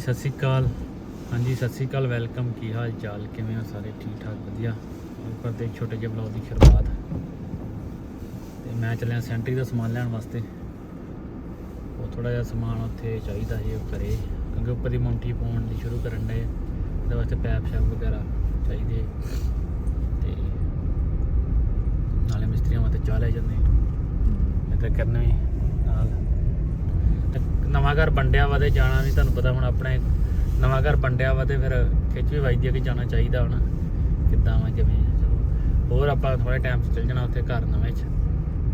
ਸਤਿ ਸ਼੍ਰੀ ਅਕਾਲ। ਹਾਂਜੀ ਸਤਿ ਸ਼੍ਰੀ ਅਕਾਲ ਵੈਲਕਮ। ਕੀ ਹਾਲ ਚਾਲ? ਕਿਵੇਂ ਹੋ ਸਾਰੇ? ਠੀਕ ਠਾਕ ਵਧੀਆ। ਕਰਦੇ ਇੱਕ ਛੋਟੇ ਜਿਹੇ ਬਲੌਗ ਦੀ ਸ਼ੁਰੂਆਤ। ਤੇ ਮੈਂ ਚੱਲਿਆ ਸੈਂਟਰੀ ਦਾ ਸਮਾਨ ਲੈਣ ਵਾਸਤੇ। ਉਹ ਥੋੜਾ ਜਿਹਾ ਸਮਾਨ ਉੱਥੇ ਚਾਹੀਦਾ ਸੀ ਉਹ ਕਰੇ ਕਿਉਂਕਿ ਉੱਪਰ ਦੀ ਮੌਂਟੀ ਪਾਉਣ ਦੀ ਸ਼ੁਰੂ ਕਰਨ ਦੇ ਉਹਦੇ ਵਾਸਤੇ ਪੈਪ ਸ਼ੈਪ ਵਗੈਰਾ ਚਾਹੀਦੇ। ਤੇ ਨਾਲੇ ਮਿਸਤਰੀਆਂ ਵਾਸਤੇ ਚਾਹ ਲੈ ਜਾਂਦੇ। ਇੱਧਰ ਕਰਨੇ। ਵੀ ਨਾਲ ਤੇ ਨਵਾਂ ਘਰ ਬੰਡਿਆ ਵਾ ਤੇ ਜਾਣਾ ਨਹੀਂ, ਤੁਹਾਨੂੰ ਪਤਾ ਹੁਣ ਆਪਣੇ ਨਵਾਂ ਘਰ ਬੰਡਿਆ ਵਾ ਤੇ ਫਿਰ ਖਿੱਚ ਵੀ ਵੱਜਦੀ ਆ ਕਿ ਜਾਣਾ ਚਾਹੀਦਾ ਹੁਣ। ਕਿੱਦਾਂ ਵਾ ਜਿਵੇਂ ਚਲੋ। ਹੋਰ ਆਪਾਂ ਥੋੜੇ ਟਾਈਮ 'ਚ ਚੱਲ ਜਾਣਾ ਉੱਥੇ ਘਰ ਨਵੇਂ 'ਚ।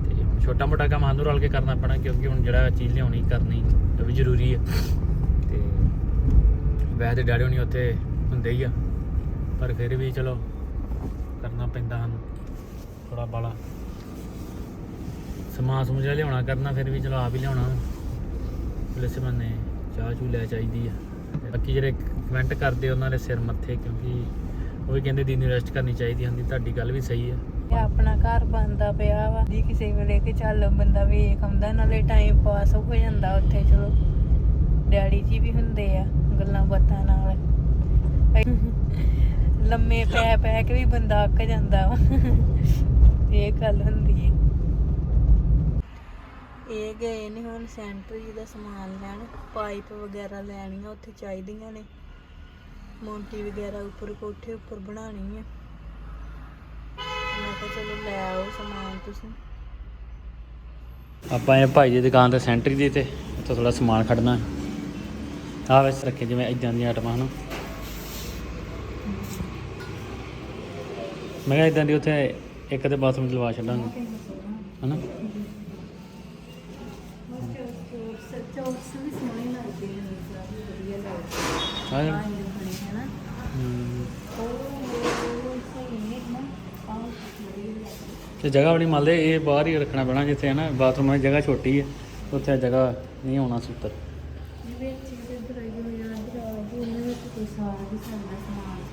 ਤੇ ਹੁਣ ਛੋਟਾ ਮੋਟਾ ਕੰਮ ਸਾਨੂੰ ਰਲ ਕੇ ਕਰਨਾ ਪੈਣਾ, ਕਿਉਂਕਿ ਹੁਣ ਜਿਹੜਾ ਚੀਜ਼ ਲਿਆਉਣੀ ਕਰਨੀ, ਉਹ ਵੀ ਜ਼ਰੂਰੀ ਹੈ ਤੇ ਵੈਸੇ ਤੇ ਡੈਡੀ ਹੋਣੀ ਉੱਥੇ ਹੁੰਦੇ ਹੀ ਆ, ਪਰ ਫਿਰ ਵੀ ਚਲੋ ਕਰਨਾ ਪੈਂਦਾ ਹਨ ਥੋੜਾ ਬਾਲਾ ਸਮਾਨ ਸਮੂਹ ਲਿਆਉਣਾ ਕਰਨਾ, ਫਿਰ ਵੀ ਚਲੋ ਆਪ ਹੀ ਲਿਆਉਣਾ। ਪੁਲਿਸ ਬੰਨੇ ਚਾਹ ਚੂ ਲੈ ਚਾਹੀਦੀ ਆ। ਬਾਕੀ ਜਿਹੜੇ ਕਮੈਂਟ ਕਰਦੇ ਉਹਨਾਂ ਦੇ ਸਿਰ ਮੱਥੇ, ਕਿਉਂਕਿ ਉਹ ਵੀ ਕਹਿੰਦੇ ਦਿਨ ਰੈਸਟ ਕਰਨੀ ਚਾਹੀਦੀ ਹੁੰਦੀ, ਤੁਹਾਡੀ ਗੱਲ ਵੀ ਸਹੀ ਆ। ਇਹ ਆਪਣਾ ਘਰ ਬਣਦਾ ਪਿਆ ਵਾ। ਜੀ ਕਿਸੇ ਵੇਲੇ ਕਿ ਚੱਲ ਬੰਦਾ ਵੇਖ ਆਉਂਦਾ, ਨਾਲੇ ਟਾਈਮ ਪਾਸ ਹੋ ਜਾਂਦਾ ਉੱਥੇ, ਚਲੋ। ਡੈਡੀ ਜੀ ਵੀ ਹੁੰਦੇ ਆ, ਗੱਲਾਂ ਬਾਤਾਂ ਨਾਲ। ਲੰਮੇ ਪੈ ਪੈ ਕੇ ਵੀ ਬੰਦਾ ਅੱਕ ਜਾਂਦਾ ਵਾ। ਇਹ ਗੱਲ ਹੁੰਦੀ ਹੈ ਇਹ ਗਏ ਨੇ ਹੁਣ ਸੈਂਟਰ ਜੀ ਦਾ ਸਮਾਨ ਲੈਣ, ਪਾਈਪ ਵਗੈਰਾ ਲੈਣੀਆਂ ਉੱਥੇ ਚਾਹੀਦੀਆਂ ਨੇ। ਮੋਂਟੀ ਵਗੈਰਾ ਉੱਪਰ ਕੋਠੇ ਉੱਪਰ ਬਣਾਉਣੀ ਹੈ ਮੈਂ ਕਿਹਾ ਚਲੋ ਲੈ ਆਓ ਸਮਾਨ ਤੁਸੀਂ। ਆਪਾਂ ਇਹ ਭਾਈ ਦੀ ਦੁਕਾਨ ਤੇ ਸੈਂਟਰੀ ਦੀ ਤੇ ਉੱਥੇ ਥੋੜਾ ਸਮਾਨ ਖੜਨਾ ਆਹ ਵੈਸ ਰੱਖੇ ਜਿਵੇਂ ਇਦਾਂ ਦੀਆਂ ਆਟਮਾਂ ਹਨ? ਮੈਂ ਕਿਹਾ ਇਦਾਂ ਦੀ ਉੱਥੇ ਇੱਕ ਤੇ ਬਾਥਰੂਮ ਚ ਲਵਾ ਛੱਡਾਂਗੇ, ਹਨਾ? ਹਾਂ ਤੇ ਜਗ੍ਹਾ ਬੜੀ ਮਲਦੇ ਇਹ ਬਾਹਰ ਹੀ ਰੱਖਣਾ ਪੈਣਾ ਜਿੱਥੇ ਹੈ ਨਾ ਬਾਥਰੂਮ ਦੀ ਜਗ੍ਹਾ ਛੋਟੀ ਹੈ ਉੱਥੇ ਜਗ੍ਹਾ ਨਹੀਂ ਹੋਣਾ ਸੁੱਤਰ।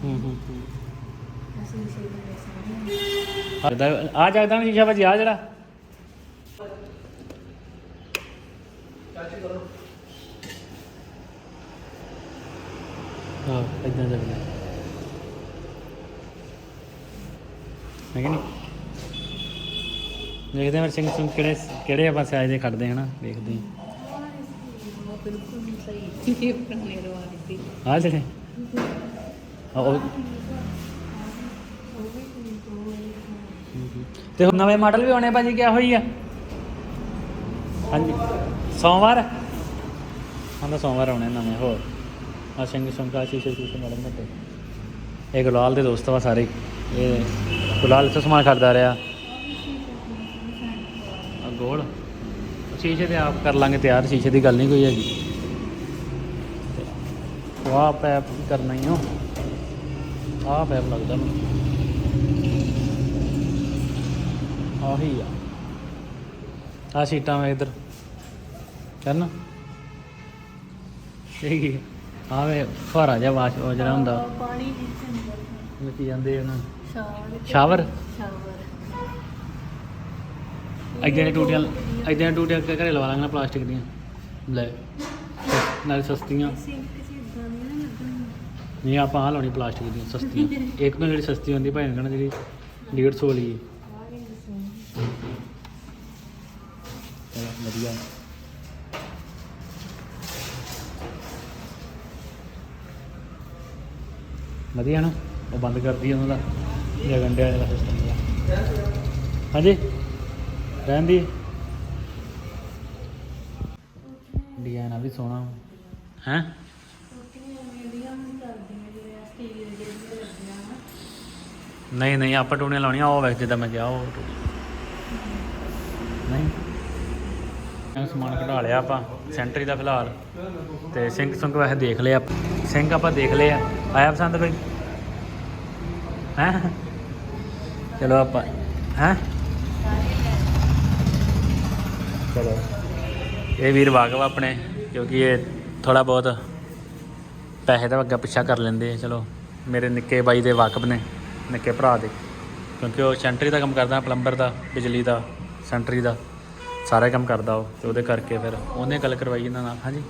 ਹੂੰ ਹੂੰ ਹੂੰ ਆ ਜਾਗਦਾ ਨਾ ਸ਼ੀਸ਼ਾ ਭਾਜੀ ਆ ਜਿਹੜਾ। ਹਾਂ ਇਦਾਂ ਜਗਦਾ ਮੈਂ ਕਹਿੰਦੀ ਦੇਖਦੇ ਹਾਂ ਸਿੰਘ ਸਿੰਘ ਕਿਹੜੇ ਕਿਹੜੇ ਆਪਾਂ ਸਾਈਜ਼ ਦੇ ਖੜਦੇ ਹਨਾ ਦੇਖਦੇ ਬਿਲਕੁਲ ਸਹੀ ਇਹ ਪੁਰਾਣੇ ਰਿਵਾਜ ਦੀ ਆ ਜਿਹੜੇ। ਆ ਉਹ ਤੇ ਹੁਣ ਨਵੇਂ ਮਾਡਲ ਵੀ ਆਉਣੇ ਭਾਜੀ, ਕਿਆ ਹੋਈ ਆ? ਹਾਂਜੀ। ਸੋਮਵਾਰ? ਹਾਂ, ਤਾਂ ਸੋਮਵਾਰ ਆਉਣੇ ਨਵੇਂ, ਹੋਰ। ਆ ਸਿੰਘ ਸੰਕਾ ਸ਼ੀਸ਼ੇ ਸ਼ੀਸ਼ੇ ਮਾਡਲ ਮੋਟੇ ਇਹ ਗੁਲਾਲ ਦੇ ਦੋਸਤ ਵਾ ਸਾਰੇ। ਇਹ ਗੁਲਾਲ ਤੋਂ ਸਮਾਨ ਖੜਦਾ ਰਿਹਾ। ਆ ਗੋਲ। ਸ਼ੀਸ਼ੇ ਤੇ ਆਪ ਕਰ ਲਾਂਗੇ ਤਿਆਰ, ਸ਼ੀਸ਼ੇ ਦੀ ਗੱਲ ਨਹੀਂ ਕੋਈ ਹੈਗੀ। ਵਾਹ ਪੈਪ ਕਰਨਾ ਹੀ ਹੋ ਆ ਪੈਪ ਲੱਗਦਾ ਮੈਨੂੰ। ਆਹੀ ਆ। ਆ ਸੀਟਾਂ ਵੇ ਇਧਰ। ਕਰਨ ਇਹ ਕੀ ਆ ਵੇ ਫੁਹਾਰਾ ਜਿਹਾ ਵਾਸ਼ ਉਹ ਜਿਹੜਾ ਹੁੰਦਾ। ਪਾਣੀ ਵਿੱਚ ਅੰਦਰ ਕੀ ਜਾਂਦੇ ਉਹਨਾਂ ਸ਼ਾਵਰ। ਸ਼ਾਵਰ? ਸ਼ਾਵਰ। ਇਦਾਂ ਦੀਆਂ ਟੂਟੀਆਂ ਇਦਾਂ ਦੀਆਂ ਟੂਟੀਆਂ ਘ- ਘਰੇ ਲਵਾ ਲਾਂਗੇ ਨਾ ਪਲਾਸਟਿਕ ਦੀਆਂ। ਲੈ ਨਾਲੇ ਸਸਤੀਆਂ। ਸਿੰਕ ਚ ਇਦਾਂ ਦੀਆਂ ਨਾ ਲੱਗਣ ਨਹੀਂ ਆਪਾਂ ਆਹ ਲਾਉਣੀ ਪਲਾਸਟਿਕ ਦੀਆਂ ਸਸਤੀਆਂ। ਇੱਕ ਤੋਂ ਜਿਹੜੀ ਸਸਤੀ ਹੁੰਦੀ ਭਾਵੇਂ ਕਹਣਾ ਜਿਹੜੀ 150 ਵਾਲੀ ਹੈ ਚਲੋ ਵਧੀਆ ਵਧੀਆ ਨਾ, ਉਹ ਬੰਦ ਕਰਦੀ ਉਹਨਾਂ ਦਾ ਜਗਨ ਡਿਆ ਵਾਲਾ ਸਿਸਟਮ ਦਾ। ਹਾਂਜੀ? ਰਹਿਣ ਦੀ। ਡਿਜ਼ਾਈਨ ਆ ਵੀ ਸੋਹਣਾ। ਹੈ? ਨਹੀਂ ਨਹੀਂ, ਆਪਾਂ ਟੂਣੀਆਂ ਲਾਉਣੀਆਂ, ਉਹ ਵੇਖ ਜਿੱਦਾਂ ਮੈਂ ਕਿਹਾ, ਉਹ ਨਹੀਂ। ਸਮਾਨ ਕਢਾ ਲਿਆ ਆਪਾਂ, ਸੈਂਟਰੀ ਦਾ ਫਿਲਹਾਲ। ਤੇ ਸਿੰਘ ਸੁੰਗ ਵੈਸੇ ਦੇਖ ਲਿਆ ਸਿੰਘ ਆਪਾਂ ਦੇਖ ਲਿਆ ਆਇਆ ਪਸੰਦ ਕੋਈ? ਹੈ? ਚਲੋ ਆਪਾਂ। ਹੈ? ਚਲੋ। ਇਹ ਵੀਰ ਵਾਕਫ ਆਪਣੇ, ਕਿਉਂਕਿ ਇਹ ਥੋੜਾ ਬਹੁਤ ਪੈਸੇ ਦਾ ਅੱਗਾ ਪਿੱਛਾ ਕਰ ਲੈਂਦੇ ਆ। ਚਲੋ, ਮੇਰੇ ਨਿੱਕੇ ਬਾਈ ਦੇ ਵਾਕਫ ਨੇ, ਨਿੱਕੇ ਭਰਾ ਦੇ। ਕਿਉਂਕਿ ਉਹ ਸੈਂਟਰੀ ਦਾ ਕੰਮ ਕਰਦਾ, ਪਲੰਬਰ ਦਾ, ਬਿਜਲੀ ਦਾ, ਸੈਂਟਰੀ ਦਾ। ਸਾਰਾ ਕੰਮ ਕਰਦਾ ਉਹ ਤੇ ਉਹਦੇ ਕਰਕੇ ਫਿਰ ਉਹਨੇ ਗੱਲ ਕਰਵਾਈ ਇਹਨਾਂ ਨਾਲ। ਹਾਂਜੀ।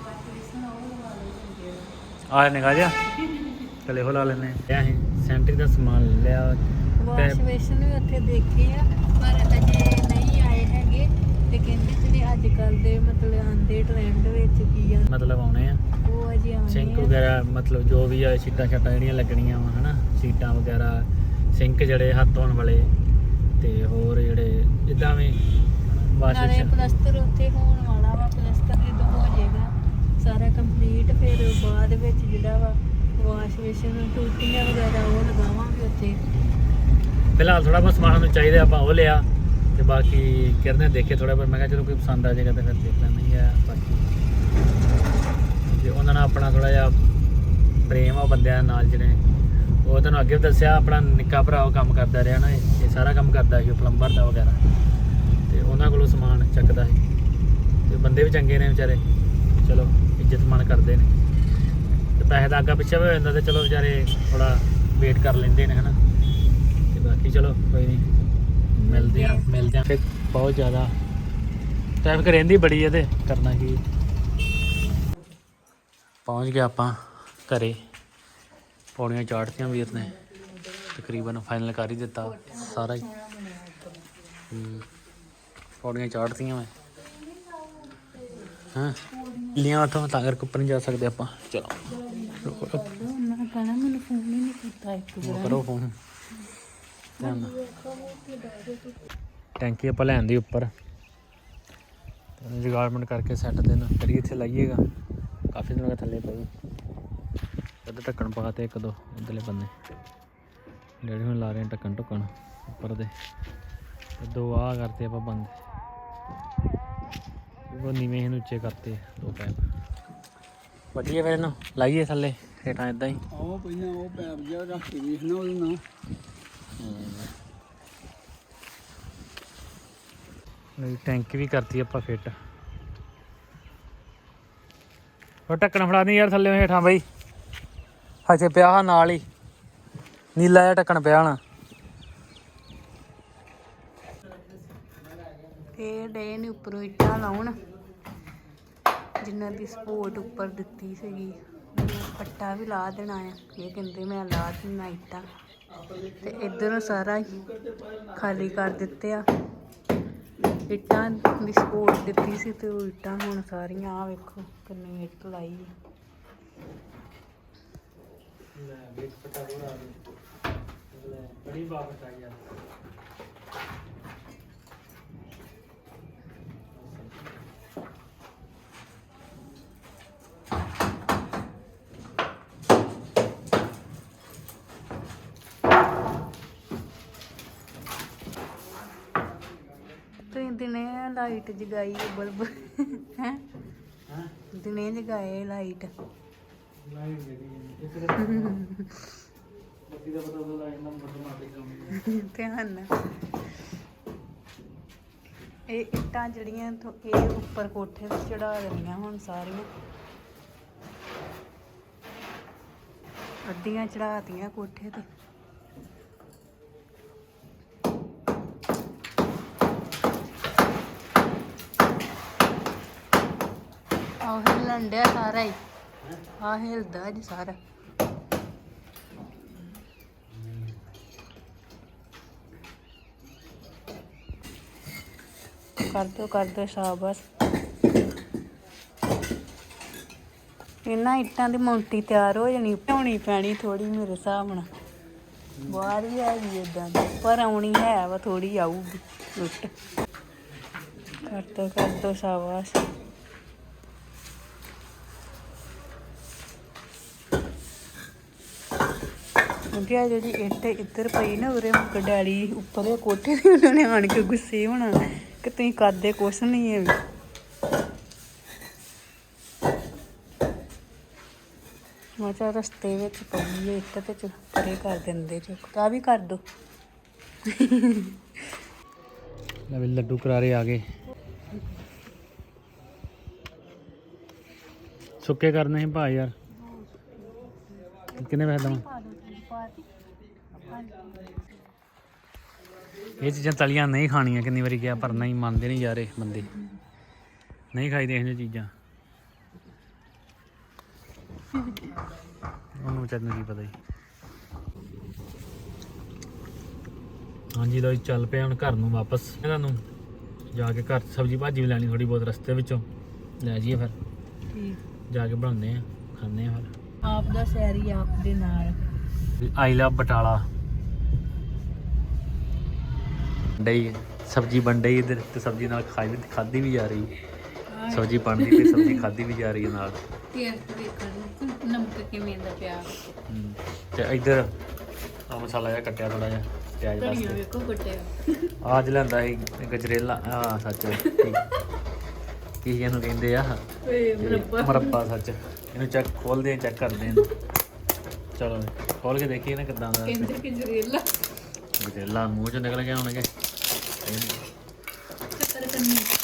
ਆ ਨਿਕਾ ਜਾ ਚਲੇ ਹੋ ਲਾ ਲੈਨੇ ਆ ਅਸੀਂ ਸੈਂਟਰੀ ਦਾ ਸਮਾਨ ਲਿਆ। ਵਾਸ਼ ਬੇਸ਼ਨ ਵੀ ਉੱਥੇ ਦੇਖੇ ਆ ਪਰ ਅਜੇ ਨਹੀਂ ਆਏ ਹੈਗੇ। ਤੇ ਕਹਿੰਦੇ ਜਿਹੜੇ ਅੱਜ ਕੱਲ ਦੇ ਮਤਲਬ ਆਂਦੇ ਟ੍ਰੈਂਡ ਵਿੱਚ ਕੀ ਆ? ਮਤਲਬ ਆਉਣੇ ਆ। ਉਹ ਅਜੇ ਆਉਣੇ ਸਿੰਕ ਵਗੈਰਾ ਮਤਲਬ ਜੋ ਵੀ ਆ ਸੀਟਾਂ ਛੱਟਾਂ ਜਿਹੜੀਆਂ ਲੱਗਣੀਆਂ ਵਾ ਹਨਾ? ਸੀਟਾਂ ਵਗੈਰਾ ਸਿੰਕ ਜਿਹੜੇ ਹੱਥ ਧੋਣ ਵਾਲੇ ਤੇ ਹੋਰ ਜਿਹੜੇ ਜਿੱਦਾਂ ਵੀ ਵਾਸ਼ ਨਾਲੇ ਬੇਸਿਨ ਪਲਸਤਰ ਉੱਥੇ ਹੋਣ ਵਾਲਾ ਵਾ ਪਲਸਤਰ ਜਦੋਂ ਹੋ ਜਾਏਗਾ ਸਾਰਾ ਕੰਪਲੀਟ ਫਿਰ ਬਾਅਦ ਵਿੱਚ ਜਿਹੜਾ ਵਾ ਵਾਸ਼ ਬੇਸ਼ਨ ਟੂਟੀਆਂ ਵਗੈਰਾ ਉਹ ਲਗਾਵਾਂਗੇ ਉੱਥੇ। ਫਿਲਹਾਲ ਥੋੜਾ ਬਹੁਤ ਸਮਾਨ ਨੂੰ ਚਾਹੀਦਾ ਆਪਾਂ ਉਹ ਲਿਆ ਤੇ ਬਾਕੀ ਕਿਰਨੇ ਦੇਖੇ ਥੋੜਾ ਬਹੁਤ ਮੈਂ ਕਿਹਾ ਚਲੋ ਕੋਈ ਪਸੰਦ ਆ ਜਾਏਗਾ ਤੇ ਫਿਰ ਦੇਖ ਲੈਂਦੇ ਆ ਬਾਕੀ। ਤੇ ਉਹਨਾਂ ਨਾਲ ਆਪਣਾ ਥੋੜਾ ਜਿਹਾ ਪ੍ਰੇਮ ਆ ਬੰਦਿਆਂ ਦੇ ਨਾਲ ਜਿਹੜੇ ਉਹ ਤੁਹਾਨੂੰ ਅੱਗੇ ਦੱਸਿਆ ਆਪਣਾ ਨਿੱਕਾ ਭਰਾ ਉਹ ਕੰਮ ਕਰਦਾ ਰਿਹਾ ਨਾ ਇਹ ਇਹ ਸਾਰਾ ਕੰਮ ਕਰਦਾ ਸੀ ਪਲੰਬਰ ਦਾ ਵਗੈਰਾ। ਤੇ ਉਹਨਾਂ ਕੋਲੋਂ ਸਮਾਨ ਚੱਕਦਾ ਸੀ। ਤੇ ਬੰਦੇ ਵੀ ਚੰਗੇ ਨੇ ਵਿਚਾਰੇ। ਚਲੋ, ਇੱਜ਼ਤ ਮਾਣ ਕਰਦੇ ਨੇ। ਤੇ ਪੈਸੇ ਦਾ ਅੱਗਾ ਪਿੱਛੇ ਵੀ ਹੋ ਜਾਂਦਾ ਤੇ ਚਲੋ ਵਿਚਾਰੇ ਥੋੜਾ ਵੇਟ ਕਰ ਲੈਂਦੇ ਨੇ, ਹਨਾ। ਤੇ ਬਾਕੀ ਚਲੋ, ਕੋਈ ਨਹੀਂ ਮਿਲਦੇ ਆ ਮਿਲਦੇ ਆ ਫਿਰ ਬਹੁਤ ਜ਼ਿਆਦਾ ਟ੍ਰੈਫਿਕ ਰਹਿੰਦੀ ਬੜੀ ਹੈ ਤੇ ਕਰਨਾ ਕੀ ਪਹੁੰਚ ਗਏ ਆਪਾਂ ਘਰੇ। ਪੌੜੀਆਂ ਚਾੜਤੀਆਂ ਵੀਰ ਨੇ। ਤਕਰੀਬਨ ਫਾਈਨਲ ਕਰ ਹੀ ਦਿੱਤਾ। ਸਾਰਾ ਹੀ। ਪੌੜੀਆਂ ਚਾੜਤੀਆਂ ਮੈਂ। ਹਾਂ? ਲੀਆਂ ਉਥੋਂ ਤਾਂ ਕਰਕੇ ਉੱਪਰ ਨਹੀਂ ਜਾ ਸਕਦੇ ਆਪਾਂ। ਚਲੋ। ਰੁਕੋ ਰੁਕੋ ਉਹਨਾਂ ਕਹਣਾ ਮੈਨੂੰ ਫੋਨ ਹੀ ਨਹੀਂ ਕੀਤਾ ਇੱਕ ਉਹ ਕਰੋ ਫੋਨ ਧਿਆਨ ਨਾਲ। ਟੈਂਕੀ ਆਪਾਂ ਲੈਣ ਦੀ ਉੱਪਰ। ਤੇ ਜਗਾਰਮੈਂਟ ਕਰਕੇ ਸੈੱਟ ਦੇਣਾ ਕਰੀ ਇੱਥੇ ਲਾਈਏਗਾ। ਕਾਫੀ ਦਿਨ ਹੋ ਗਏ ਥੱਲੇ ਪਈ ਉਹਦੇ ਢੱਕਣ ਪਾ ਤੇ ਇੱਕ ਦੋ ਉਧਰਲੇ ਬੰਨੇ। ਜਿਹੜੇ ਹੁਣ ਲਾ ਰਹੇ ਆ ਢੱਕਣ ਢੁੱਕਣ। ਉੱਪਰ ਦੇ। ਤੇ ਦੋ ਆ ਕਰਤੇ ਆਪਾਂ ਬੰਦ। ਉਹ ਨੀਵੇਂ ਇਹਨੂੰ ਉੱਚੇ ਕਰਤੇ ਦੋ ਪੈਪ। ਵੱਡੀਏ ਫਿਰ ਇਹਨੂੰ ਲਾਈਏ ਥੱਲੇ ਹੇਠਾਂ ਇਦਾਂ ਹੀ। ਉਹ ਪਹਿਲਾਂ ਉਹ ਪੈਪ ਜਿਹਾ ਰੱਖ ਕੇ ਵੇਖਣਾ ਉਹਦੇ ਨਾਲ। ਲਈ ਟੈਂਕੀ ਵੀ ਕਰਤੀ ਆਪਾਂ ਫਿੱਟ। ਉਹ ਢੱਕਣ ਫੜਾ ਨਹੀਂ ਯਾਰ ਥੱਲੇ ਹੇਠਾਂ ਬਈ। ਹਜੇ ਪਿਆ ਹਾ ਨਾਲ ਹੀ। ਨੀਲਾ ਜਿਹਾ ਢੱਕਣ ਪਿਆ ਹਣਾ ਇਹ ਡੇ ਨੇ ਉੱਪਰੋਂ ਇੱਟਾਂ ਲਾਉਣ। ਜਿਨ੍ਹਾਂ ਦੀ ਸਪੋਰਟ ਉੱਪਰ ਦਿੱਤੀ ਸੀਗੀ। ਉਹ ਪੱਟਾ ਵੀ ਲਾ ਦੇਣਾ ਆ। ਇਹ ਕਹਿੰਦੇ ਮੈਂ ਲਾ ਦਿੰਨਾ ਇੱਟਾਂ। ਤੇ ਇਧਰੋਂ ਸਾਰਾ ਹੀ ਖਾਲੀ ਕਰ ਦਿੱਤੇ ਆ। ਇੱਟਾਂ ਦੀ ਸਪੋਰਟ ਦਿੱਤੀ ਸੀ ਤੇ ਉਹ ਇੱਟਾਂ ਹੁਣ ਸਾਰੀਆਂ ਆ ਵੇਖੋ ਕਿੰਨੀ ਇੱਟ ਲਾਈ ਆ। ਬੜੀ ਬਾਤ ਆ ਯਾਰ ਤੁਸੀਂ ਦਿਨੇ ਲਾਈਟ ਜਗਾਈ ਬਲਬ। ਹੈ? ਦਿਨੇ ਜਗਾਏ ਲਾਈਟ। ਲਾਈਟ ਜਿਹੜੀ ਇਸ ਦੇ ਬੱਤੀ ਦਾ ਪਤਾ ਉਹਦਾ ਲਾਈਟ ਨੰਬਰ ਤੋਂ ਮਾਰ ਦੇ ਧਿਆਨ ਨਾਲ। ਇਹ ਇੱਟਾਂ ਜਿਹੜੀਆਂ ਇਹ ਉੱਪਰ ਕੋਠੇ ਤੇ ਚੜਾ ਦੇਣੀਆਂ ਹੁਣ ਸਾਰੀਆਂ। ਅੱਧੀਆਂ ਚੜਾਤੀਆਂ ਕੋਠੇ ਤੇ ਆਹ ਹਿੱਲਣ ਡਿਆ ਸਾਰਾ ਹੀ। ਆਹ ਹਿਲਦਾ ਜੀ ਸਾਰਾ। ਕਰ ਦੋ ਕਰ ਦੋ ਸ਼ਾਬਾਸ਼। ਇਹਨਾਂ ਇੱਟਾਂ ਦੀ ਮੌਂਟੀ ਤਿਆਰ ਹੋ ਜਾਣੀ ਹੋਣੀ ਪੈਣੀ ਥੋੜੀ ਮੇਰੇ ਹਿਸਾਬ ਨਾਲ। ਬਾਹਰ ਵੀ ਹੈਗੀ ਇਦਾਂ ਦੀ, ਪਰ ਆਉਣੀ ਹੈ ਵਾ ਥੋੜੀ ਆਊਗੀ। ਲੁੱਟ। ਕਰ ਦੋ ਕਰ ਦੋ ਸ਼ਾਬਾਸ਼। ਕਿਉਂਕਿ ਆ ਜਿਹੜੀ ਇੱਟ ਇੱਧਰ ਪਈ ਨਾ ਉਰੇ ਮੁੱਕ ਡੈਡੀ ਉੱਪਰ ਕੋਠੇ ਤੇ, ਉਹਨਾਂ ਨੇ ਆਣ ਕੇ ਗੁੱਸੇ ਹੋਣਾ ਕਿ ਤੁਸੀਂ ਕਰਦੇ ਕੁਛ ਨਹੀਂ ਹੈ ਮਾਚਾ ਰਸਤੇ ਵਿੱਚ ਪਈ ਹੈ ਇੱਟ ਤੇ ਪਰੇ ਕਰ ਦਿੰਦੇ ਚੁੱਕ ਆ ਵੀ ਕਰ ਦੋ। ਲੈ ਵੀ ਲੱਡੂ ਕਰਾਰੇ ਆ ਗਏ। ਸੁੱਕੇ ਕਰਨੇ ਸੀ ਭਾ ਯਾਰ। ਕਿੰਨੇ ਪੈਸੇ ਦਵਾਂ? ਇਹ ਚੀਜ਼ਾਂ ਤਲੀਆਂ ਨਹੀਂ ਖਾਣੀਆਂ ਕਿੰਨੀ ਵਾਰੀ ਕਿਹਾ ਪਰ ਨਹੀਂ ਮੰਨਦੇ ਨਹੀਂ ਯਾਰੇ ਬੰਦੇ। ਨਹੀਂ ਖਾਈਦੇ ਇਹ ਚੀਜ਼ਾਂ। ਉਹਨੂੰ ਵਿਚਾਰੇ ਨੂੰ ਕੀ ਪਤਾ ਜੀ। ਹਾਂਜੀ ਲੋ ਜੀ ਚੱਲ ਪਏ ਹੁਣ ਘਰ ਨੂੰ ਵਾਪਸ। ਇਹਨਾਂ ਨੂੰ ਜਾ ਕੇ ਘਰ ਸਬਜੀ ਭਾਜੀ ਵੀ ਲੈਣੀ ਥੋੜੀ ਬਹੁਤ ਰਸਤੇ ਵਿੱਚੋਂ। ਲੈ ਜਾਈਏ ਫਿਰ। ਠੀਕ। ਜਾ ਕੇ ਬਣਾਉਂਦੇ ਆ ਖਾਂਦੇ ਆ ਫਿਰ। ਆਪ ਦਾ ਸੈਰੀ ਆਪ ਦੇ ਨਾਲ। I love Batala. ਡਈ ਸਬਜੀ ਬਣ ਡਈ ਇਧਰ ਤੇ ਸਬਜੀ ਨਾਲ ਖਾਈ ਵੀ ਖਾਦੀ ਵੀ ਜਾ ਰਹੀ। ਸਬਜੀ ਬਣਦੀ ਤੇ ਸਬਜੀ ਖਾਦੀ ਵੀ ਜਾ ਰਹੀ ਹੈ ਨਾਲ। ਟੇਸਟ ਵੇਖਣ ਨਮਕ ਕਿਵੇਂ ਦਾ ਪਿਆ। ਹਮ, ਤੇ ਇਧਰ ਆ ਮਸਾਲਾ ਜਿਹਾ ਕੱਟਿਆ ਥੋੜਾ ਜਿਹਾ ਪਿਆਜ਼ ਧਨੀਆ ਵਾਸਤੇ। ਵੇਖੋ ਕੱਟਿਆ। ਆਜ ਲੈਂਦਾ ਸੀ ਗਜਰੇਲਾ ਆ ਸੱਚ। ਕੀ ਇਹਨੂੰ ਕਹਿੰਦੇ ਆ? ਏ ਇਹ ਮਰੱਬਾ ਸੱਚ। ਇਹਨੂੰ ਚੈੱਕ ਖੋਲਦੇ ਆ ਚੈੱਕ ਕਰਦੇ ਆ ਚਲੋ ਖੋਲ ਕੇ ਦੇਖੀਏ ਨਾ ਕਿਦਾਂ ਦਾ ਕਹਿੰਦੇ ਕਿ ਜਰੇਲਾ ਗਜਰੇਲਾ ਮੂੰਹ ਚ ਨਿਕਲ ਗਿਆ ਹੋਣਗੇ। Para, para mim.